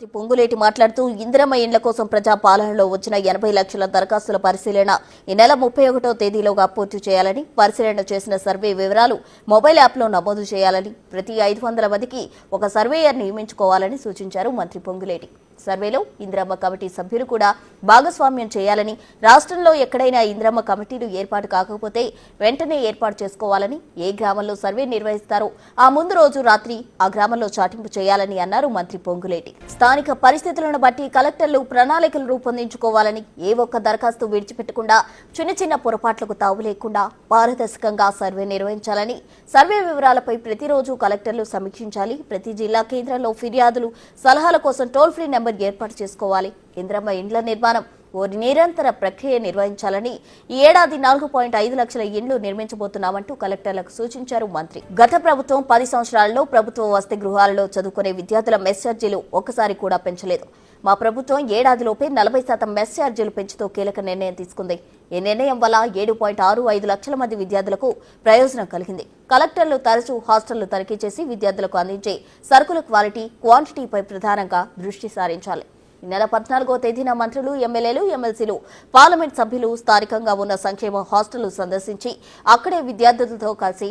మంత్రి పొంగులేటి మాట్లాడుతూ ఇందిరమ్మ ఇండ్ల కోసం ప్రజా పాలనలో వచ్చిన ఎనభై లక్షల దరఖాస్తుల పరిశీలన ఈ నెల ముప్పై ఒకటో తేదీలోగా పూర్తి చేయాలని పరిశీలన చేసిన సర్వే వివరాలు మొబైల్ యాప్లో నమోదు చేయాలని ప్రతి ఐదు వందల మందికి ఒక సర్వేయర్ నియమించుకోవాలని సూచించారు మంత్రి పొంగులేటి. సర్వేలో ఇందిరమ్మ కమిటీ సభ్యులు కూడా భాగస్వామ్యం చేయాలని రాష్ట్రంలో ఎక్కడైనా ఇందిరమ్మ కమిటీలు ఏర్పాటు కాకపోతే వెంటనే ఏర్పాటు చేసుకోవాలని ఏ గ్రామంలో సర్వే నిర్వహిస్తారో ఆ ముందు రోజు రాత్రి ఆ గ్రామంలో చాటింపు చేయాలని అన్నారు మంత్రి పొంగులేటి. స్థానిక పరిస్థితులను బట్టి కలెక్టర్లు ప్రణాళికలు రూపొందించుకోవాలని ఏ ఒక్క దరఖాస్తు విడిచిపెట్టకుండా చిన్న చిన్న పొరపాట్లకు తావు లేకుండా పారదర్శకంగా సర్వే నిర్వహించాలని సర్వే వివరాలపై ప్రతిరోజు కలెక్టర్లు సమీక్షించాలి ప్రతి జిల్లా కేంద్రంలో ఫిర్యాదులు సలహాల కోసం టోల్ ఫ్రీ నెంబర్ ఏర్పాటు చేసుకోవాలి. ఇంద్రమ్మ ఇండ్ల నిర్మాణం ఓ నిరంతర ప్రక్రియ నిర్వహించాలని ఈ ఏడాది నాలుగు పాయింట్ ఐదు లక్షల ఇండ్లు నిర్మించబోతున్నామంటూ కలెక్టర్లకు సూచించారు మంత్రి. గత ప్రభుత్వం పది సంవత్సరాల్లో ప్రభుత్వ వసతి గృహాలలో చదువుకునే విద్యార్థుల మెస్ ఛార్జీలు ఒక్కసారి కూడా పెంచలేదు. మా ప్రభుత్వం ఏడాదిలోపే నలభై శాతం మెస్ ఛార్జీలు పెంచుతూ కీలక నిర్ణయం తీసుకుంది. ఈ నిర్ణయం వల్ల ఏడు పాయింట్ ఆరు ఐదు లక్షల మంది విద్యార్థులకు ప్రయోజనం కలిగింది. కలెక్టర్లు తరచూ హాస్టళ్ళు తనిఖీ చేసి విద్యార్థులకు అందించే సరుకుల క్వాలిటీ క్వాంటిటీపై ప్రధానంగా దృష్టి సారించాలి. ఈ నెల పద్నాలుగో తేదీన మంత్రులు ఎమ్మెల్యేలు ఎమ్మెల్సీలు పార్లమెంట్ సభ్యులు స్థానికంగా ఉన్న సంక్షేమ హాస్టళ్ళు సందర్శించి అక్కడే విద్యార్థులతో కలిసి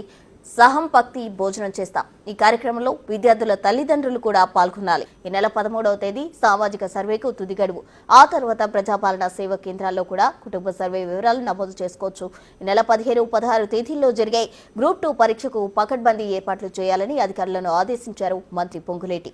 సహంపక్తి భోజనం చేస్తాం. ఈ కార్యక్రమంలో విద్యార్థుల తల్లిదండ్రులు కూడా పాల్గొనాలి. ఈ నెల పదమూడవ తేదీ సామాజిక సర్వేకు తుది గడువు. ఆ తర్వాత ప్రజాపాలన సేవ కేంద్రాల్లో కూడా కుటుంబ సర్వే వివరాలు నమోదు చేసుకోవచ్చు. ఈ నెల పదిహేను పదహారు తేదీల్లో జరిగే గ్రూప్ టూ పరీక్షకు పకడ్బందీ ఏర్పాట్లు చేయాలని అధికారులను ఆదేశించారు మంత్రి పొంగులేటి.